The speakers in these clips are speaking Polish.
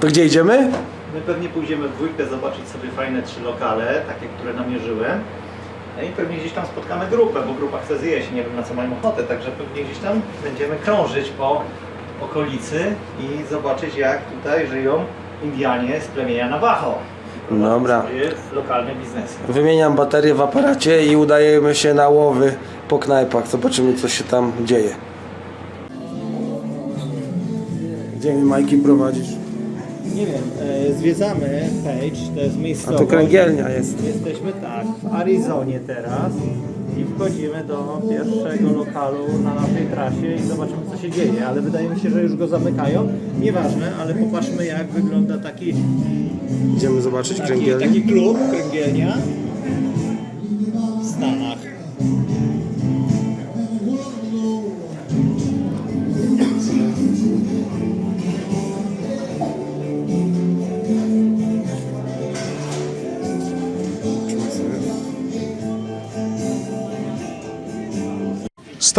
To gdzie idziemy? My pewnie pójdziemy w dwójkę zobaczyć sobie fajne trzy lokale, takie, które namierzyłem. No i pewnie gdzieś tam spotkamy grupę, bo grupa chce zjeść, nie wiem na co mają ochotę, także pewnie gdzieś tam będziemy krążyć po okolicy i zobaczyć jak tutaj żyją Indianie z plemienia Navajo. Prowadzą Dobra. Swoje lokalne biznesy. Wymieniam baterię w aparacie i udajemy się na łowy po knajpach. Zobaczymy co się tam dzieje. Gdzie mi Majki prowadzisz? Nie wiem, e, zwiedzamy Page, to jest A miejscowość. tu kręgielnia jest. Jesteśmy tak, w Arizonie teraz i wchodzimy do pierwszego lokalu na naszej trasie i zobaczymy co się dzieje, ale wydaje mi się, że już go zamykają. Nieważne, ale popatrzmy jak wygląda taki, Idziemy zobaczyć taki, kręgielnię. taki klub, kręgielnia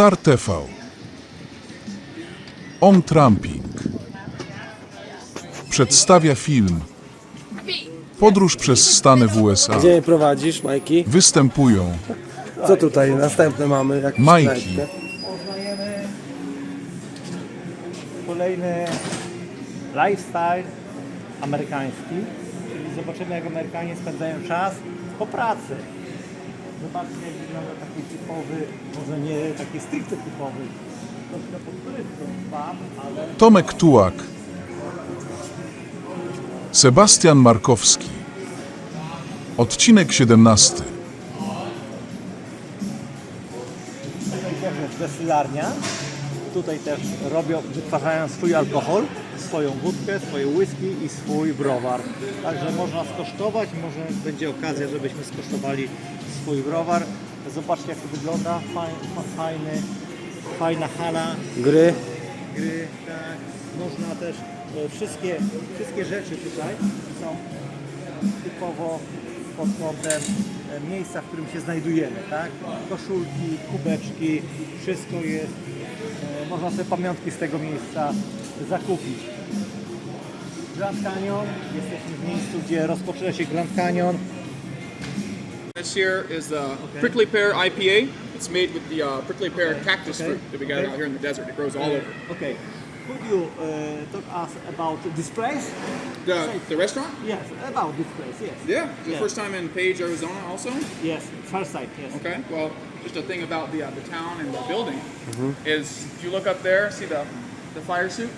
Star TV. On Tramping. Przedstawia film Podróż przez Stany w USA. Gdzie mnie prowadzisz, Majki? Występują Co tutaj następne mamy? Jakąś Majki. knajpkę? Poznajemy kolejny lifestyle amerykański, czyli zobaczymy jak Amerykanie spędzają czas po pracy. Zobaczcie jak wygląda taki typowy, może nie taki stricte typowy, troszkę pod turystą pub, ale Tomek Tułak. Sebastian Markowski. Odcinek 17. tutaj też destylarnia. Tutaj też robią, wytwarzają swój alkohol, swoją wódkę, swoje whisky i swój browar. Także można skosztować, może będzie okazja, żebyśmy skosztowali swój browar. Zobaczcie jak to wygląda, Faj, fa- fajny, fajna hala Gry. gry, tak. Można też e, wszystkie, wszystkie rzeczy tutaj są typowo pod kątem e, miejsca, w którym się znajdujemy, tak? Koszulki, kubeczki, wszystko jest. E, Można sobie pamiątki z tego miejsca zakupić. Grand Canyon, jesteśmy w miejscu, gdzie rozpoczyna się Grand Canyon. This here is the prickly pear IPA. It's made with the uh, prickly pear cactus Okay. fruit that we got Okay. out here in the desert. It grows all over. Okay, could you uh, talk us about this place? The, the restaurant? Yes, about this place, yes. Yeah, the Yeah. first time in Page, Arizona, also. Yes, first sight, yes. Okay, well, just a thing about the uh, the town and the building is if you look up there, see the the fire suit.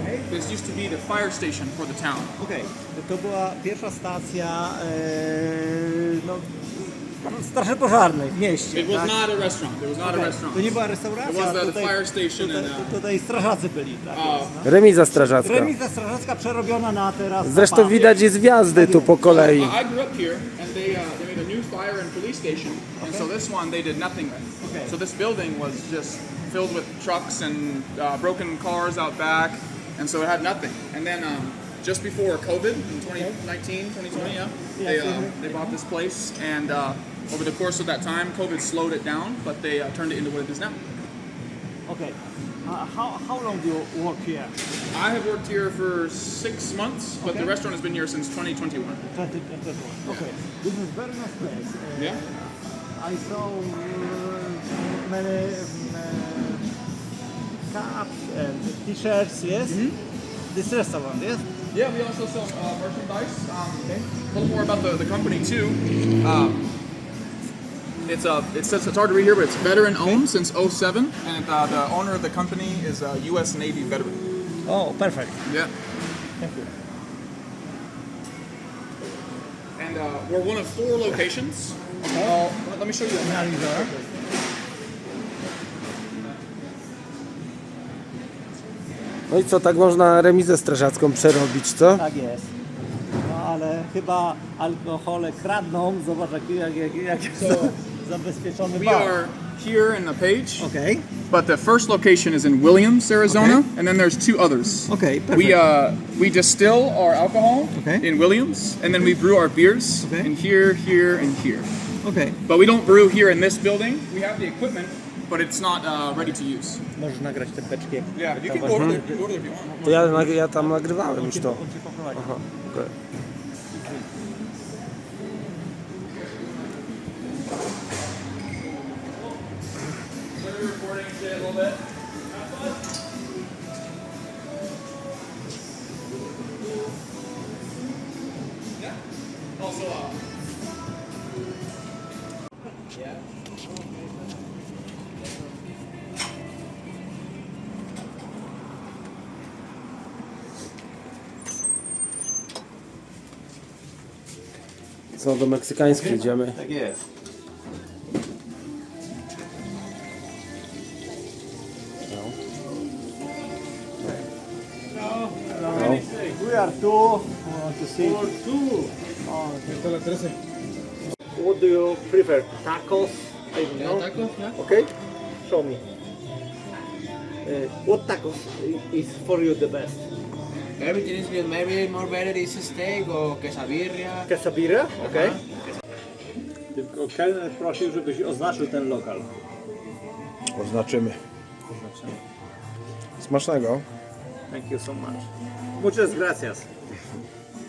Okay. This used to be the fire station for the town. Okej, to była pierwsza stacja e, no, straży pożarnej w mieście. It was tak? not a restaurant. It was not a restaurant. To nie była It restauracja, was the, the tutaj, fire station tutaj, and uh, tutaj strażacy byli. Tak uh, jest, no. Remiza strażacka. Remiza strażacka przerobiona na teraz Zresztą widać i gwiazdy tu po kolei. I I grew up here, and they uh, they made a new fire and police station, and so this one they did nothing with. Okay. So this building was just filled with trucks and uh, broken cars out back, and so it had nothing. And then um, just before COVID in 2019, 2020, yeah, they uh, they bought this place, and uh, over the course of that time, COVID slowed it down, but they uh, turned it into what it is now. Okay. Uh, how, how long do you work here? I have worked here for six months, but Okay. the restaurant has been here since 2021. 2021. Okay. This is very nice place. Uh, Yeah. I saw uh, many um, uh, and t-shirts, yes? This restaurant, yes? Yeah, we also sell uh, merchandise. Um, A little more about the, the company too. Um, it's uh, it says it's hard to read here, but it's veteran owned since 07, and uh, the owner of the company is a U.S. Navy veteran. Oh, perfect. Yeah, Thank you. and uh, we're one of four locations. Uh, let- let me show you. the map. No i co, tak można remizę strażacką przerobić, co? Tak jest. No ale chyba alkohole kradną. Zobacz jak, jak, jak, jak jest zabezpieczony We bar. are here in the page, Okay. but the first location is in Williams, Arizona, Okay. and then there's two others. Okay, perfect. We uh we distill our alcohol Okay. in Williams, and then we brew our beers Okay. in here, here, and here. Okay. But we don't brew here in this building. We have the equipment but it's not uh, ready to use. Możesz nagrać te beczki. Yeah, you can to there if you want. To ja, ja tam nagrywałem już to. Aha, okej. Do meksykańskiej idziemy? Tak jest. No. We are two. To see. For two. What do you prefer? Tacos? I don't know. Tacos, yeah. Okay. Show me. Uh, what tacos is for you the best? Everything is good. Maybe more better is steak or quesabirria. Quesabirria? Okay. Tylko kelner prosił, żebyś oznaczył ten lokal. Oznaczymy. Smacznego. Thank you so much. Muchas gracias.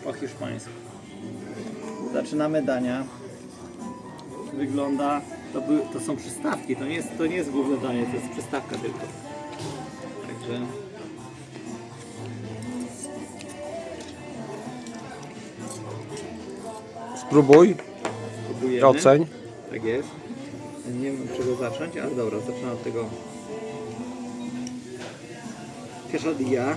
Po hiszpańsku. Zaczynamy dania. Wygląda, to, by, to są przystawki, to nie, jest, to nie jest główne danie, to jest przystawka tylko. Także Spróbuj, próbujemy. oceń. Tak jest. Nie wiem czego zacząć, ale dobra, zaczynam od tego quesadilla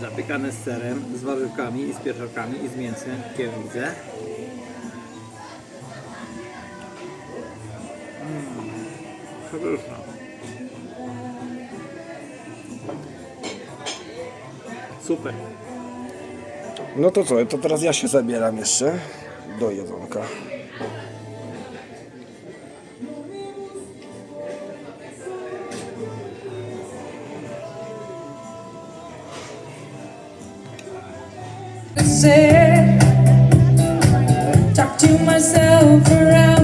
zapiekane z serem, z warzywkami i z pieczarkami i z mięsem, jak widzę. Mm, przepyszna. Super. No to co, to teraz ja się zabieram jeszcze do jedzonka. talk to myself for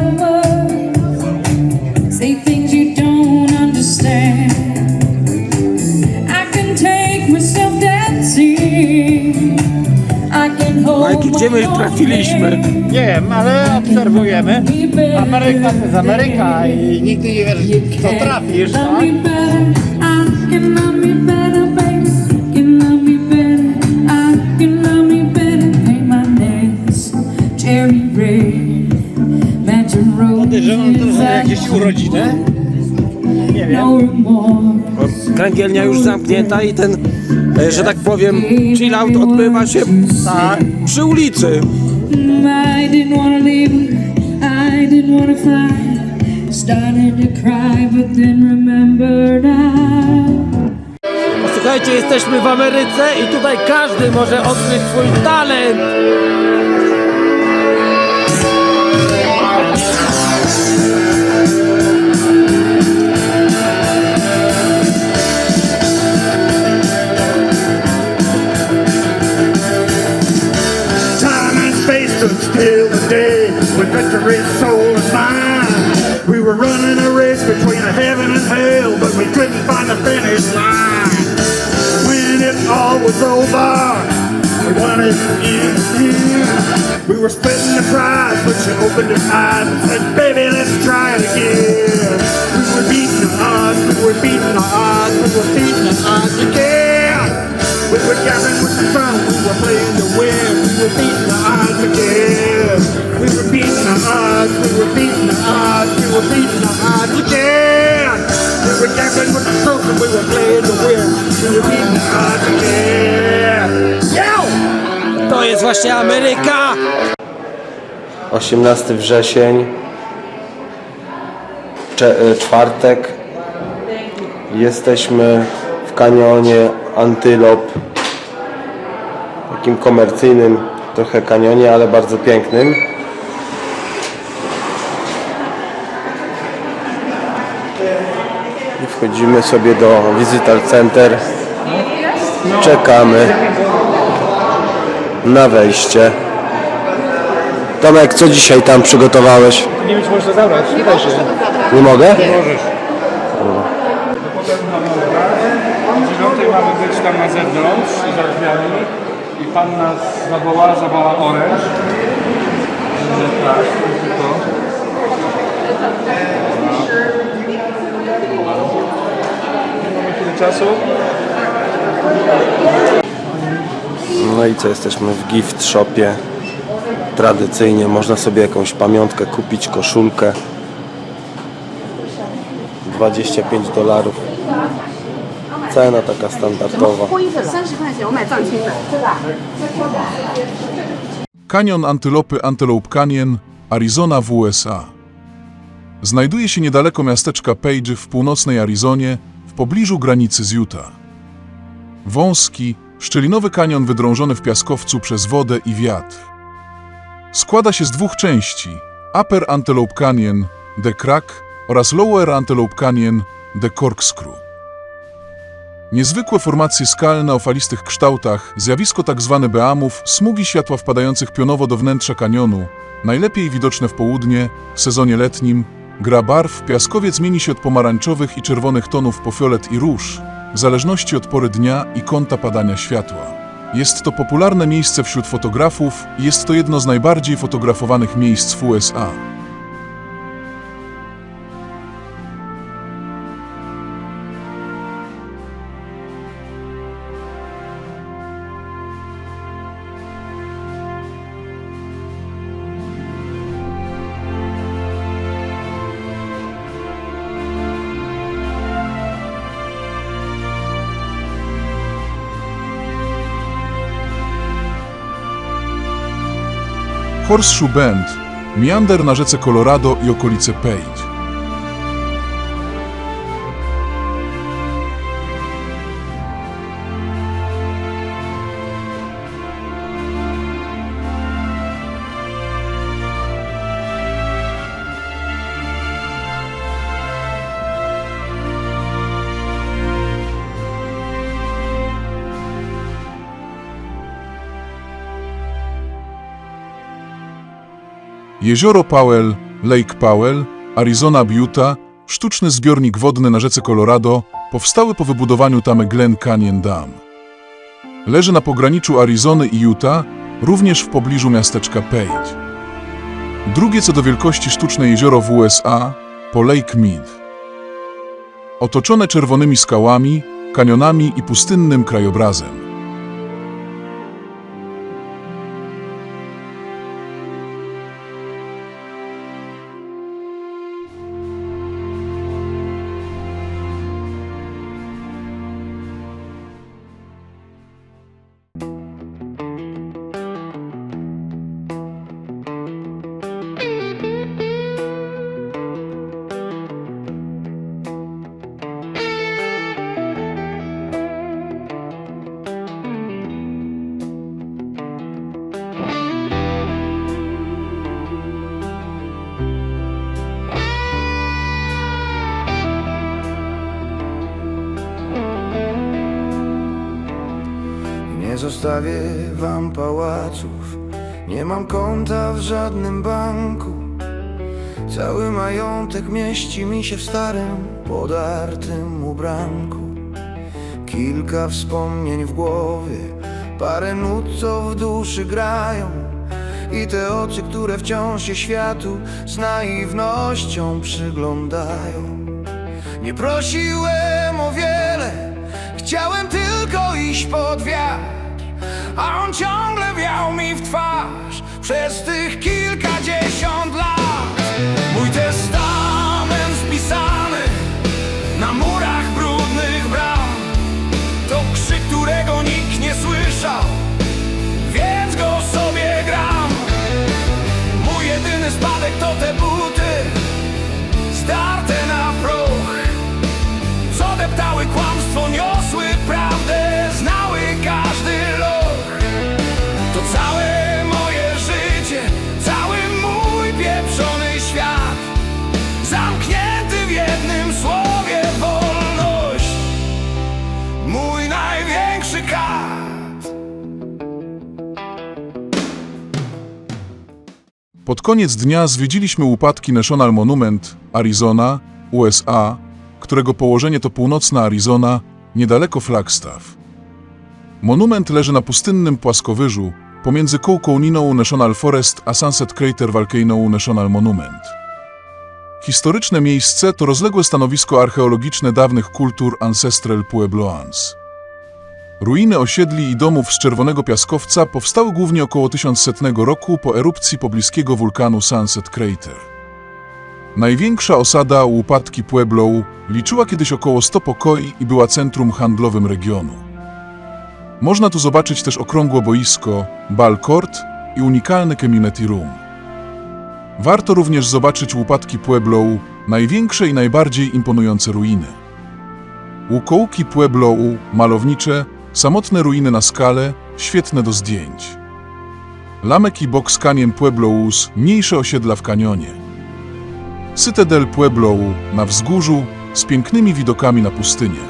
gdzie my trafiliśmy? Nie wiem, ale obserwujemy. Ameryka to jest Ameryka i nigdy nie wiesz, co trafisz. Tak? Podejrzewam, to są jakieś urodziny. Nie wiem. Kręgielnia już zamknięta i ten, e, że tak powiem, chill out odbywa się Tak. przy ulicy. Słuchajcie, jesteśmy w Ameryce i tutaj każdy może odkryć swój talent. Were splitting the prize, but she opened her eyes and said, "Baby, let's try it again." We were beating the odds, we were beating the odds, we were beating the odds again. We were gathering with the sun, we were playing to win, we were beating the odds again. We were beating the odds, we were beating the odds, we were beating the odds again. We were gathering with the sun, we were playing to win, we were beating the odds again. Yo! To jest właśnie Ameryka! 18 wrzesień, e, czwartek. Jesteśmy w kanionie Antylop. Takim komercyjnym trochę kanionie, ale bardzo pięknym. I wchodzimy sobie do Visitor Center. Czekamy na wejście. Tomek, co dzisiaj tam przygotowałeś? Nie wiem, czy można zabrać. Nie da się. Nie mogę? Możesz. Potem mamy o dziewiątej mamy być tam na zewnątrz, za drzwiami i pan nas zawoła, zawoła oręż. Że Tak, tylko. Mamy chwilę czasu. No i co, jesteśmy w gift shopie tradycyjnie można sobie jakąś pamiątkę kupić, koszulkę 25 dolarów cena taka standardowa Kanion Antylopy Antelope Canyon, Arizona w USA Znajduje się niedaleko miasteczka Page w północnej Arizonie, w pobliżu granicy z Utah. Wąski, szczelinowy kanion wydrążony w piaskowcu przez wodę i wiatr. Składa się z dwóch części: Upper Antelope Canyon, The Crack oraz Lower Antelope Canyon, The Corkscrew. Niezwykłe formacje skalne o falistych kształtach, zjawisko tzw. beamów, smugi światła wpadających pionowo do wnętrza kanionu, najlepiej widoczne w południe, w sezonie letnim, gra barw, piaskowiec zmieni się od pomarańczowych i czerwonych tonów po fiolet i róż, w zależności od pory dnia i kąta padania światła. Jest to popularne miejsce wśród fotografów i jest to jedno z najbardziej fotografowanych miejsc w USA. Horseshoe Bend, meander na rzece Colorado i okolice Page. Jezioro Powell, Lake Powell, Arizona Butte, sztuczny zbiornik wodny na rzece Colorado, powstały po wybudowaniu tamy Glen Canyon Dam. Leży na pograniczu Arizony i Utah, również w pobliżu miasteczka Page. Drugie co do wielkości sztuczne jezioro w USA po Lake Mead. Otoczone czerwonymi skałami, kanionami i pustynnym krajobrazem. Nie zostawię wam pałaców, nie mam konta w żadnym banku. Cały majątek mieści mi się w starym, podartym ubranku. Kilka wspomnień w głowie, parę nut, co w duszy grają. I te oczy, które wciąż się światu z naiwnością przyglądają. Nie prosiłem o wiele, chciałem tylko iść pod wiatr, a on ciągle wiał mi w twarz przez tych kilkadziesiąt lat. Pod koniec dnia zwiedziliśmy upadki National Monument, Arizona, USA, którego położenie to północna Arizona, niedaleko Flagstaff. Monument leży na pustynnym płaskowyżu pomiędzy Kołkołniną National Forest a Sunset Crater Volcano National Monument. Historyczne miejsce to rozległe stanowisko archeologiczne dawnych kultur Ancestral Puebloans. Ruiny osiedli i domów z czerwonego piaskowca powstały głównie około 1100 roku po erupcji pobliskiego wulkanu Sunset Crater. Największa osada u upadki Pueblo liczyła kiedyś około 100 pokoi i była centrum handlowym regionu. Można tu zobaczyć też okrągłe boisko, bal court i unikalny community room. Warto również zobaczyć łupadki Pueblo, największe i najbardziej imponujące ruiny. Łukołki Pueblo, malownicze, samotne ruiny na skale, świetne do zdjęć. Lamek i Box Canyon Pueblo's, mniejsze osiedla w kanionie. Cytadel Pueblo na wzgórzu z pięknymi widokami na pustynię.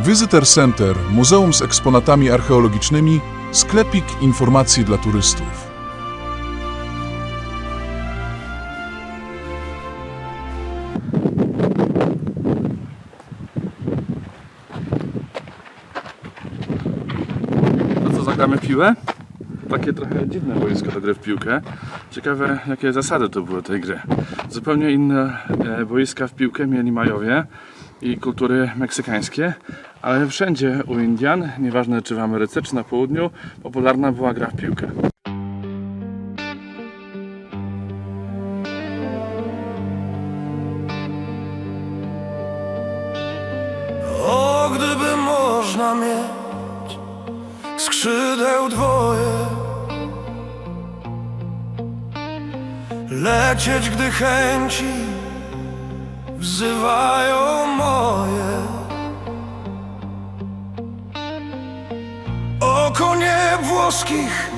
Visitor Center, muzeum z eksponatami archeologicznymi, sklepik informacji dla turystów. Takie trochę dziwne boisko do gry w piłkę. Ciekawe, jakie zasady to były tej gry. Zupełnie inne e, boiska w piłkę mieli Majowie i kultury meksykańskie, ale wszędzie u Indian, nieważne czy w Ameryce, czy na południu, popularna była gra w piłkę. Skrzydeł dwoje. Lecieć, gdy chęci wzywają moje. Oko nie włoskich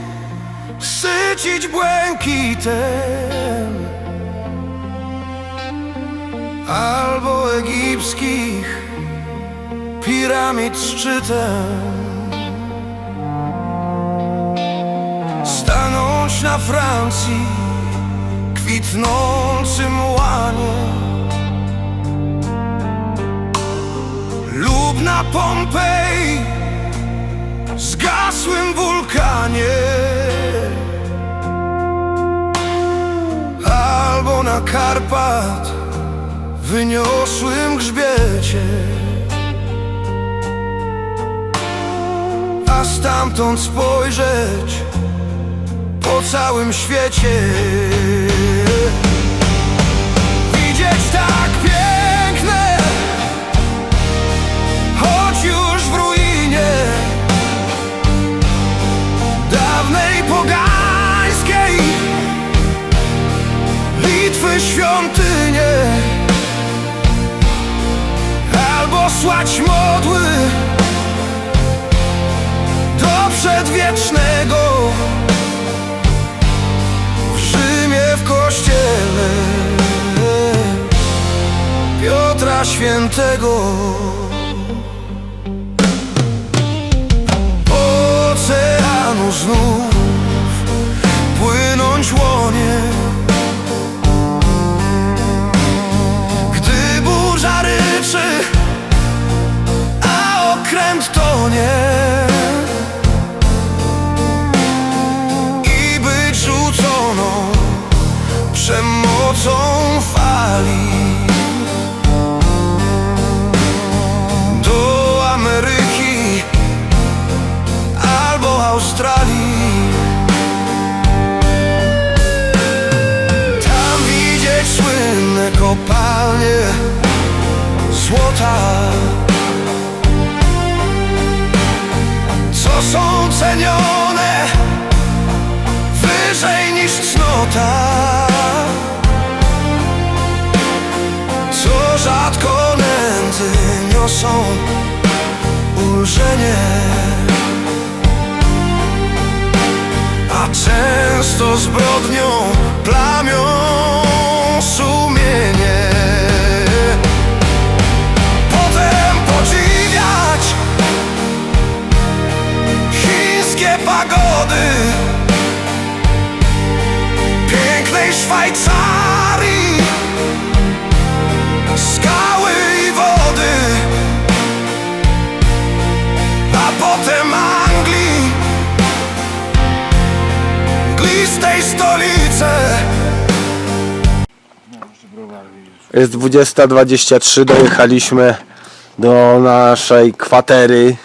sycić błękitem. Albo egipskich piramid szczytem na Francji kwitnącym łanie. Lub na Pompeji zgasłym wulkanie. Albo na Karpat wyniosłym grzbiecie. A stamtąd spojrzeć po całym świecie. Widzieć tak piękne, choć już w ruinie dawnej pogańskiej Litwy świątynie, albo słać modły do przedwiecznego Świętego. Oceanu znów płynąć łonie. Gdy burza ryczy, a okręt tonie. I być przemocą fali kopalnie złota. co są cenione wyżej niż cnota. Co rzadko nędzy niosą ulżenie, a często zbrodnią plamią Jest 20.23, dojechaliśmy do naszej kwatery.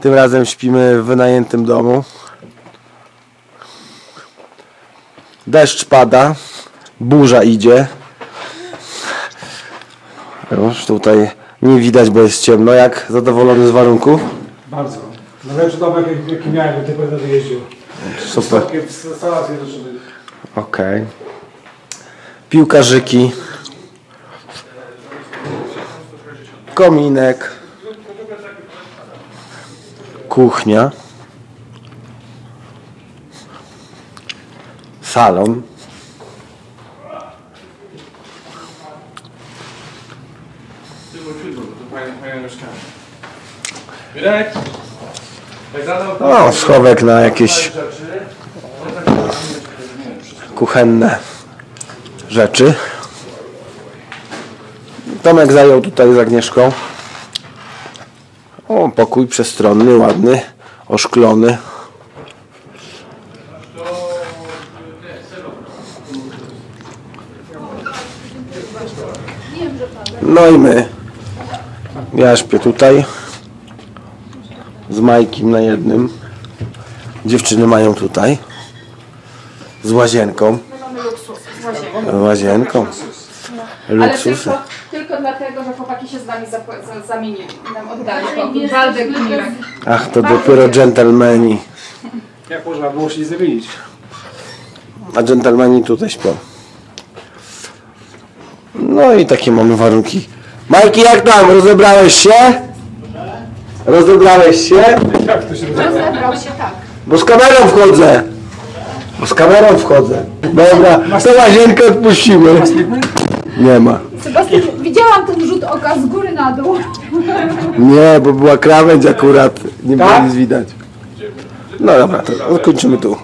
Tym razem śpimy w wynajętym domu. Deszcz pada, burza idzie. Już tutaj nie widać, bo jest ciemno. Jak zadowolony z warunków? Bardzo. Najlepszy domek jaki, jaki miałem, jak tylko wtedy jeździł. Super. Okej. Piłkarzyki. Kominek. Kuchnia. Salon. O, schowek na jakieś kuchenne rzeczy. Tomek zajął tutaj z Agnieszką. O, pokój przestronny, ładny, oszklony. No i my. Ja śpię tutaj. Z Majkiem na jednym. Dziewczyny mają tutaj. Z łazienką. Łazienką. Luksus. Tylko, dlatego, że chłopaki się z nami zapła- za- zamienili. Nam oddali pokój. Waldek i Mirek. Ach, to dopiero dżentelmeni. Jak można było się zamienić? A dżentelmeni tutaj śpią. No i takie mamy warunki. Majki, jak tam? Rozebrałeś się? Rozebrałeś się? Jak to się? Rozebrał się tak. Bo z kamerą wchodzę. Bo z kamerą wchodzę. Dobra, to łazienkę odpuścimy. Nie ma. Sebastian, widziałam ten rzut oka z góry na dół. Nie, bo była krawędź akurat. Nie było nic widać. No dobra, to kończymy tu.